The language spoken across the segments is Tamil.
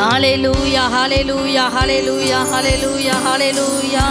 ஹாலே லூயா ஹாலே லூயா ஹாலே லூயா ஹாலே லூயா ஹாலே லூயா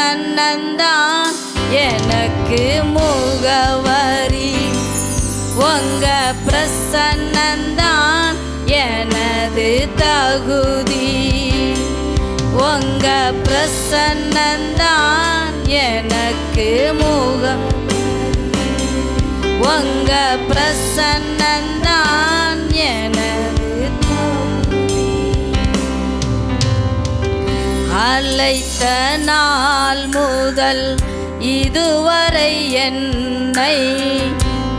கண்ணந்தான் எனக்கு முகவரி உங்க பிரசன்னந்தான். எனது தகுதி உங்க பிரசன்னந்தான். எனக்கு முகம் உங்க பிரசன்னந்தான். என அழைத்த நாள் முதல் இதுவரை என்னை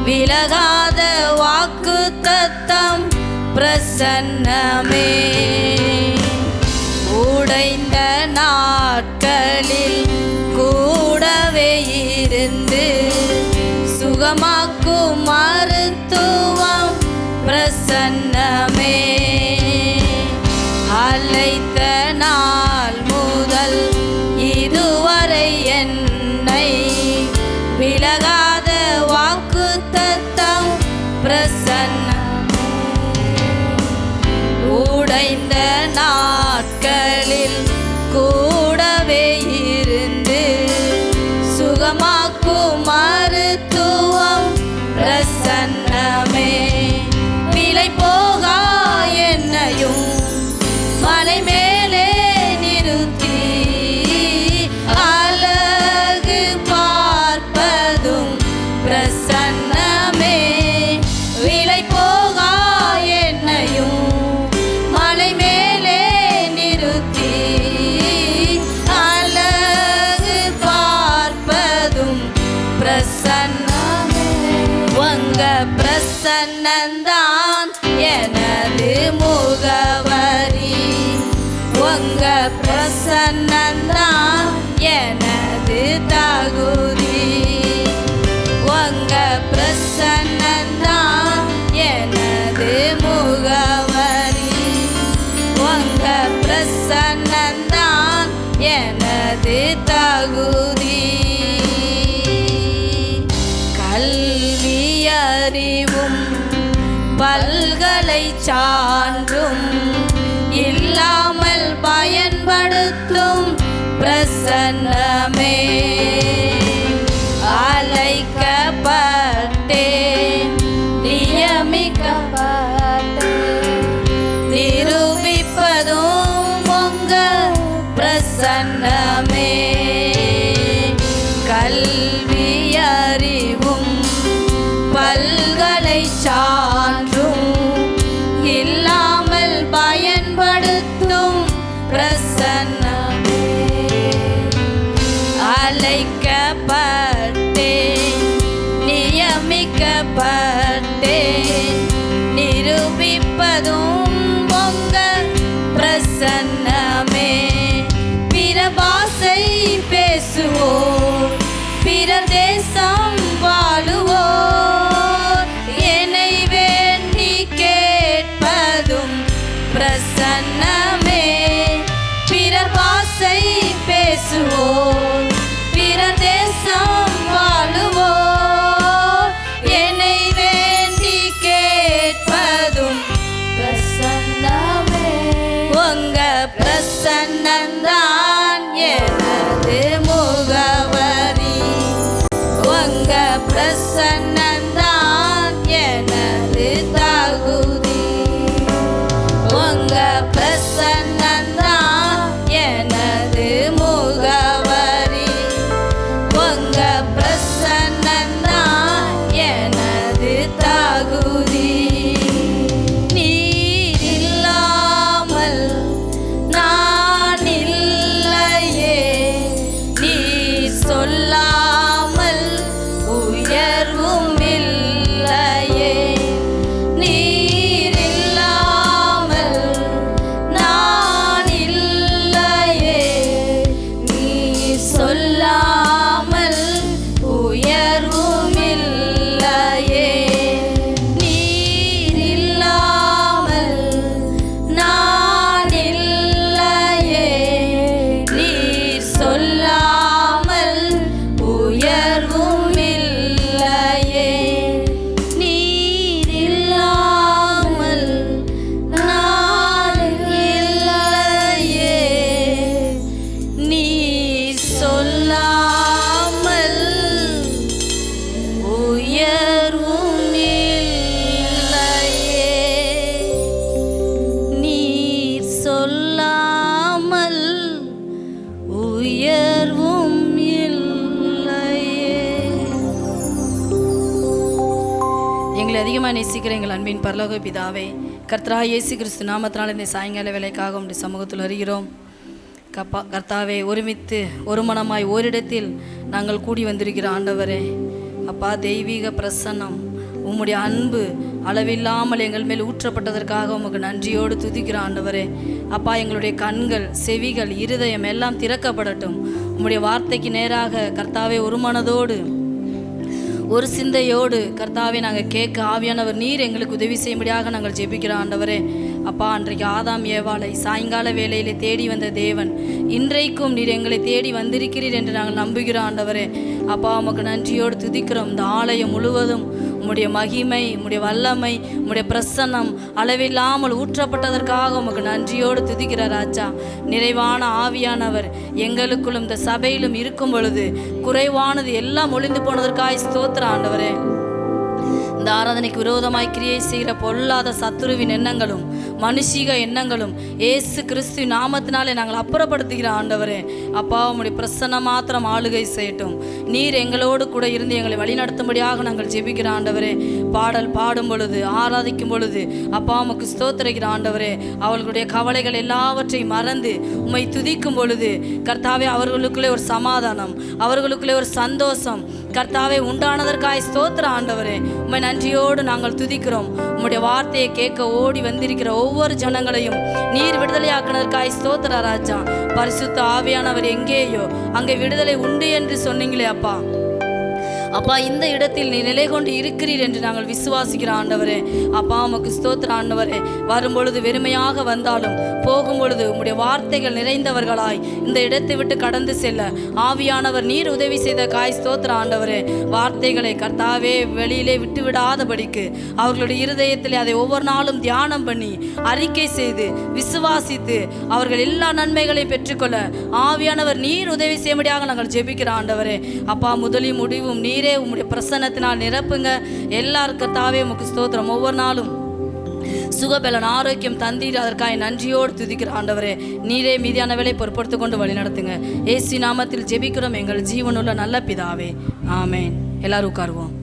விலகாத வாக்கு தத்தம் பிரசன்னமே. உடைந்த நாட்களில் கூடவே இருந்து சுகமா எங்கள் அன்பின் பரலோக பிதாவே கர்த்தரா இயேசு கிறிஸ்து நாமத்தினால் இந்த சாயங்கால வேலைக்காக உடைய சமூகத்தில் வருகிறோம். கப்பா கர்த்தாவே ஒருமித்து ஒரு மனமாய் ஓரிடத்தில் நாங்கள் கூடி வந்திருக்கிற ஆண்டவரே அப்பா தெய்வீக பிரசன்னம் உம்முடைய அன்பு அளவில்லாமல் எங்கள் மேல் ஊற்றப்பட்டதற்காக உமக்கு நன்றியோடு துதிக்கிற ஆண்டவரே. அப்பா எங்களுடைய கண்கள் செவிகள் இருதயம் எல்லாம் திறக்கப்படட்டும். உம்முடைய வார்த்தைக்கு நேராக கர்த்தாவே ஒரு மனதோடு ஒரு சிந்தையோடு கர்த்தாவே நாங்கள் கேட்க ஆவியானவர் நீர் எங்களுக்கு உதவி செய்யும்படியாக நாங்கள் ஜெபிக்கிறோம் ஆண்டவரே. அப்பா அன்றைக்கு ஆதாம் ஏவாளை சாயங்கால வேலையில் தேடி வந்த தேவன் இன்றைக்கும் நீர் எங்களை தேடி வந்திருக்கிறீர் என்று நாங்கள் நம்புகிறோம் ஆண்டவரே. அப்பா உமக்கு நன்றியோடு துதிக்கிறோம். இந்த ஆலயம் முழுவதும் உம்முடைய மகிமை உம்முடைய வல்லமை உம்முடைய பிரசன்னம் அளவில்லாமல் ஊற்றப்பட்டதற்காக உமக்கு நன்றியோடு துதிக்கிறார் ராஜா. நிறைவான ஆவியானவர் எங்களுக்குள்ளும் இந்த சபையிலும் இருக்கும் பொழுது குறைவானது எல்லாம் ஒளிந்து போனதற்காய் ஸ்தோத்திர ஆண்டவரே. இந்த ஆராதனைக்கு விரோதமாய் கிரியை செய்கிற பொல்லாத சத்துருவின் எண்ணங்களும் மனுஷிக எண்ணங்களும் ஏசு கிறிஸ்து நாமத்தினாலே நாங்கள் அப்புறப்படுத்துகிற ஆண்டவரே. அப்பா உம்முடைய பிரசன்ன மாத்திரம் ஆளுகை செய்யட்டும். நீர் எங்களோடு கூட இருந்து எங்களை வழிநடத்தும்படியாக நாங்கள் ஜெபிக்கிற ஆண்டவரே. பாடல் பாடும் பொழுது ஆராதிக்கும் பொழுது அப்பா உமக்கு ஸ்தோத்திரிக்கிற ஆண்டவரே. அவர்களுடைய கவலைகள் எல்லாவற்றையும் மறந்து உம்மை துதிக்கும் பொழுது கர்த்தாவே அவர்களுக்குள்ளே ஒரு சமாதானம் அவர்களுக்குள்ளே ஒரு சந்தோஷம் கர்த்தாவே உண்டானதற்காய் ஸ்தோத்திர ஆண்டவரே உண்மை நன்றியோடு நாங்கள் துதிக்கிறோம். உம்முடைய வார்த்தையை கேட்க ஓடி வந்திருக்கிற ஒவ்வொரு ஜனங்களையும் நீர் விடுதலையாக்குனதற்காய் ஸ்தோத்திர ராஜா. பரிசுத்த ஆவியானவர் எங்கேயோ அங்கே விடுதலை உண்டு என்று சொன்னீங்களே அப்பா. அப்பா இந்த இடத்தில் நீ நிலை கொண்டு இருக்கிறீர் என்று நாங்கள் விசுவாசிக்கிற ஆண்டவரே. அப்பா உமக்கு ஸ்தோத்திர ஆண்டவரே. வரும்பொழுது வெறுமையாக வந்தாலும் போகும் பொழுது உம்முடைய வார்த்தைகள் நிறைந்தவர்களாய் இந்த இடத்தை விட்டு கடந்து செல்ல. ஆவியானவர் நீர் உதவி செய்த காய் ஸ்தோத்திர ஆண்டவரே. வார்த்தைகளை கர்த்தாவே வெளியிலே விட்டு விடாதபடிக்கு அவர்களுடைய இருதயத்தில் அதை ஒவ்வொரு நாளும் தியானம் பண்ணி அறிக்கை செய்து விசுவாசித்து அவர்கள் எல்லா நன்மைகளையும் பெற்றுக்கொள்ள ஆவியானவர் நீர் உதவி செய்யும்படியாக நாங்கள் ஜெபிக்கிற ஆண்டவரே. அப்பா முதலில் முடிவும் நீர் நீரே உம்முடைய பிரசன்னத்தினால் நிரப்புங்க. எல்லாருக்கும் தாவே உமக்கு ஸ்தோத்திரம். ஒவ்வொரு நாளும் சுகபலன் ஆரோக்கியம் தந்தீர். அதற்காக நன்றியோடு துதிக்கிற ஆண்டவரே நீரே மீதியான வேலை பொறுப்படுத்து கொண்டு வழி நடத்துங்க. ஏசி நாமத்தில் ஜெபிக்கிறோம். எங்கள் ஜீவனுள்ள நல்ல பிதாவே. ஆமேன். எல்லாரும் உட்காருவோம்.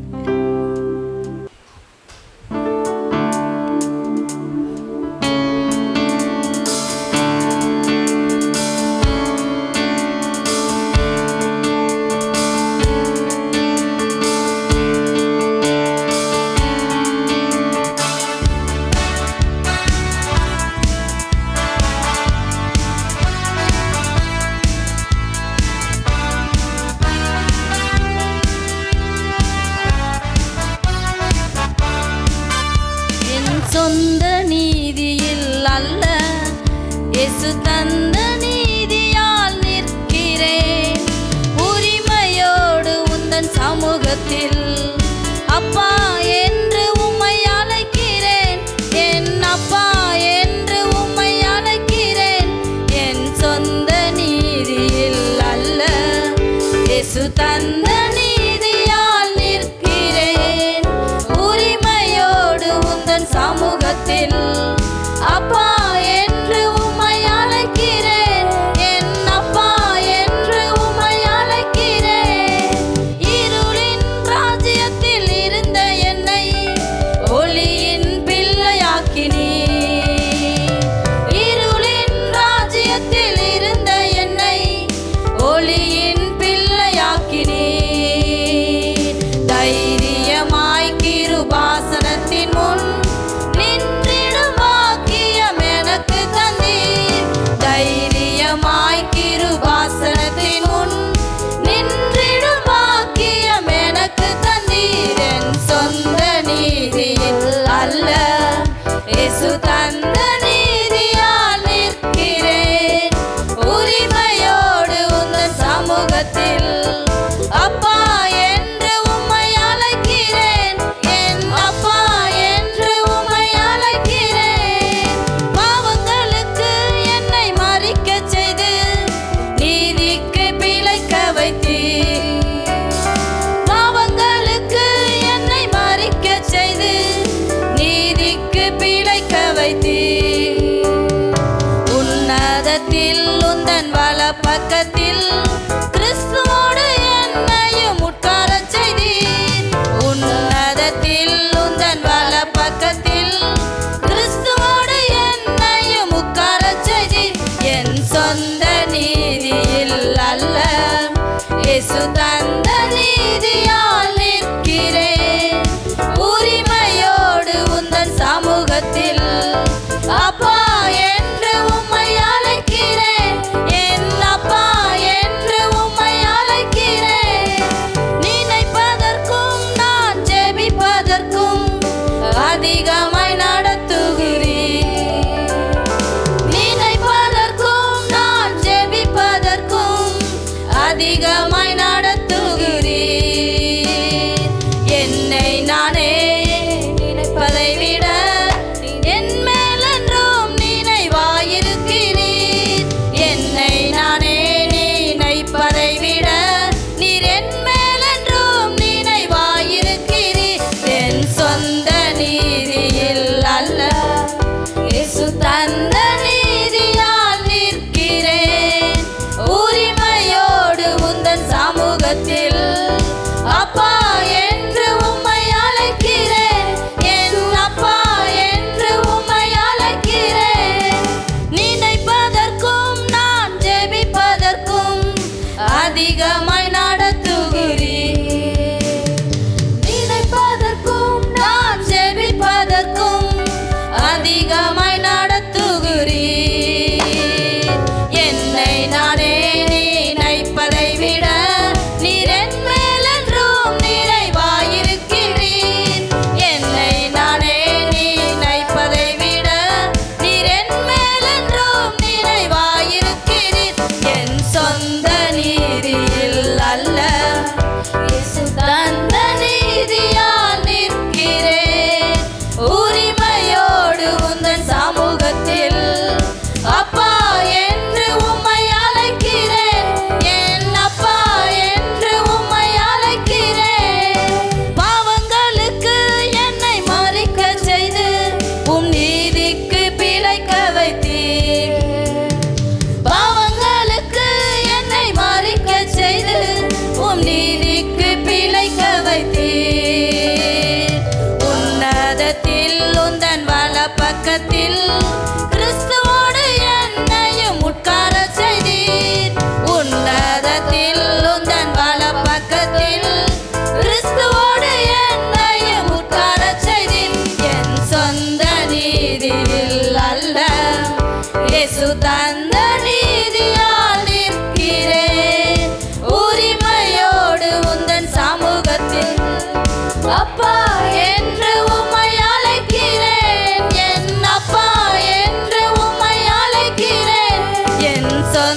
senden iyiydi ya?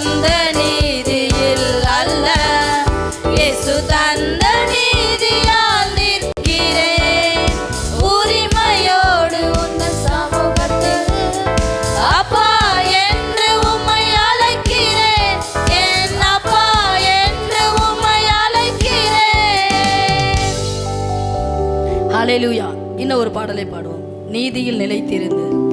தந்த அல்ல. இயேசு தந்த நீதியால் உரிமையோடு உந்தன் உம்மை அழைக்கிறேன். என் அப்பா உம்மை அழைக்கிறேன். ஹalleluya இன்னும் ஒரு பாடலை பாடுவோம். நீதியில் நிலைத்திருந்தது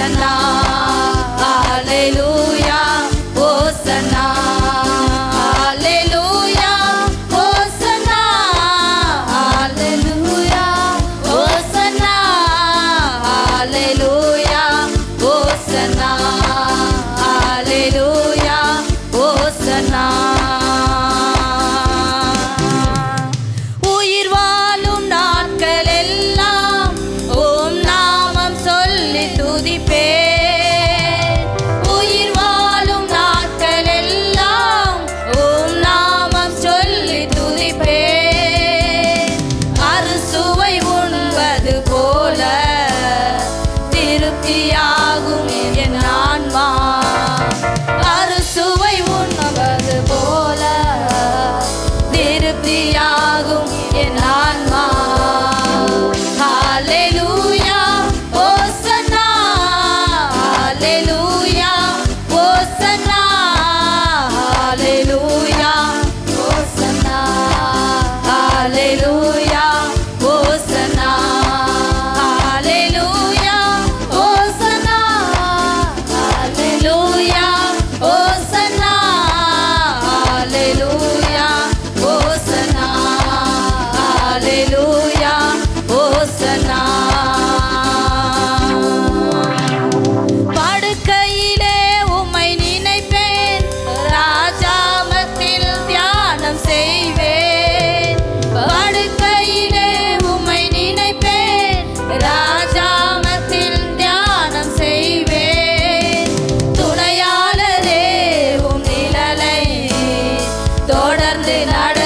真的 தொடர்ந்து நட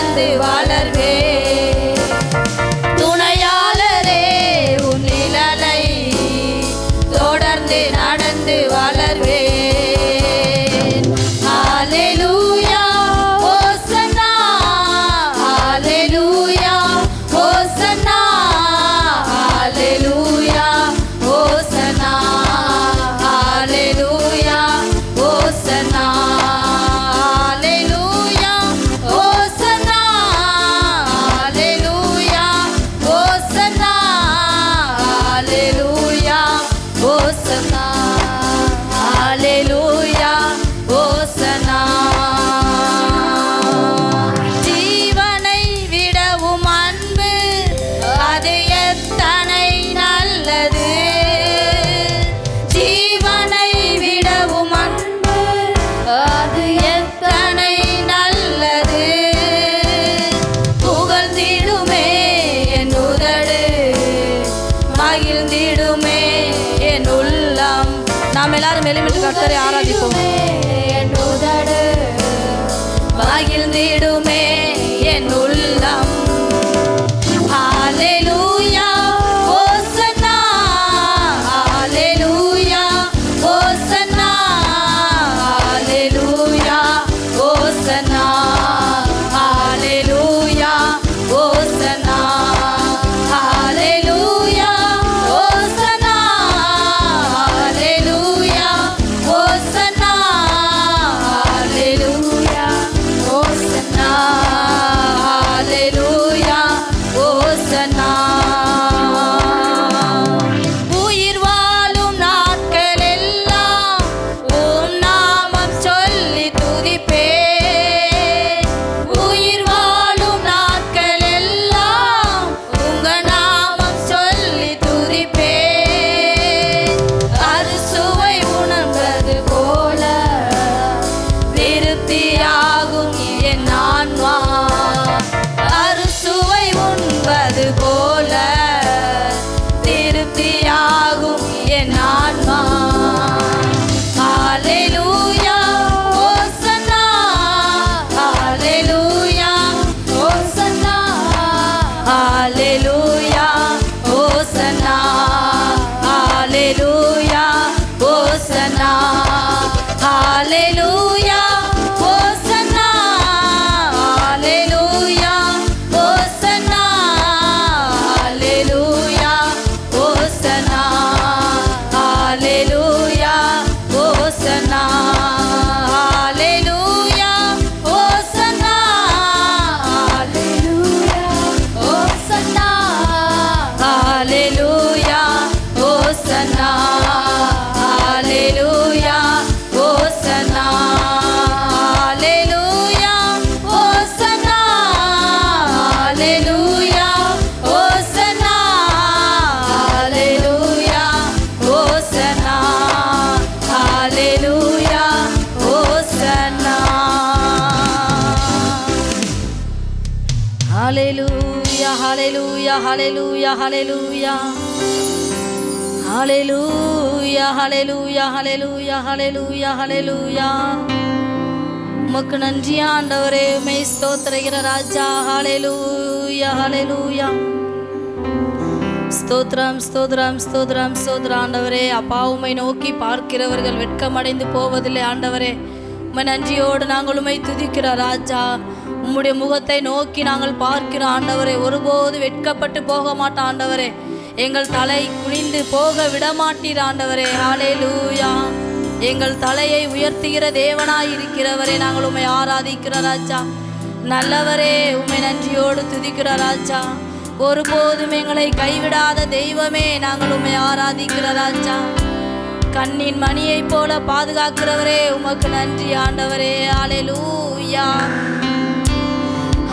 hallelujah hallelujah hallelujah hallelujah hallelujah hallelujah hallelujah உமக்கு நன்றி ஆண்டவரே. உமை ஸ்தோத்திரகிற ராஜா. ஹலெலூயா ஹலெலூயா ஸ்தோத்ரம் ஸ்தோத்ரம் ஸ்தோத்ரம் ஸ்தோத்ரம் ஆண்டவரே. அப்பா உமை நோக்கி பார்க்கிறவர்கள் வெட்கமடைந்து போவதில்லை ஆண்டவரே. உமை நன்றியோடு நாங்கள் உமை துதிக்கிற ராஜா. உம்முடைய முகத்தை நோக்கி நாங்கள் பார்க்கிற ஆண்டவரே ஒருபோது வெட்கப்பட்டு போக மாட்டோம் ஆண்டவரே. எங்கள் தலை குனிந்து போக விடமாட்டீர் ஆண்டவரே. ஹalleluya. எங்கள் தலையை உயர்த்துகிற தேவனாய் இருக்கிறவரே நாங்கள் உம்மை ஆராதிக்கிற ராஜா. நல்லவரே உண்மை நன்றியோடு துதிக்கிற ராஜா. ஒருபோதும் எங்களை கைவிடாத தெய்வமே நாங்கள் உண்மை ஆராதிக்கிற ராஜா. கண்ணின் மணியைப் போல பாதுகாக்கிறவரே உமக்கு நன்றி ஆண்டவரே. ஆலே லூயா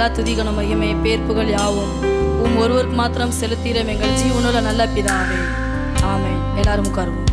எல்லா துதிகனும் மையமே பேர்ப்புகள் யாவும். உம் ஒருவருக்கு மாத்திரம் செலுத்திடும் எங்கள் ஜீவனுள்ள நல்ல பிதாவே. ஆமை எல்லாரும் உட்காருவோம்.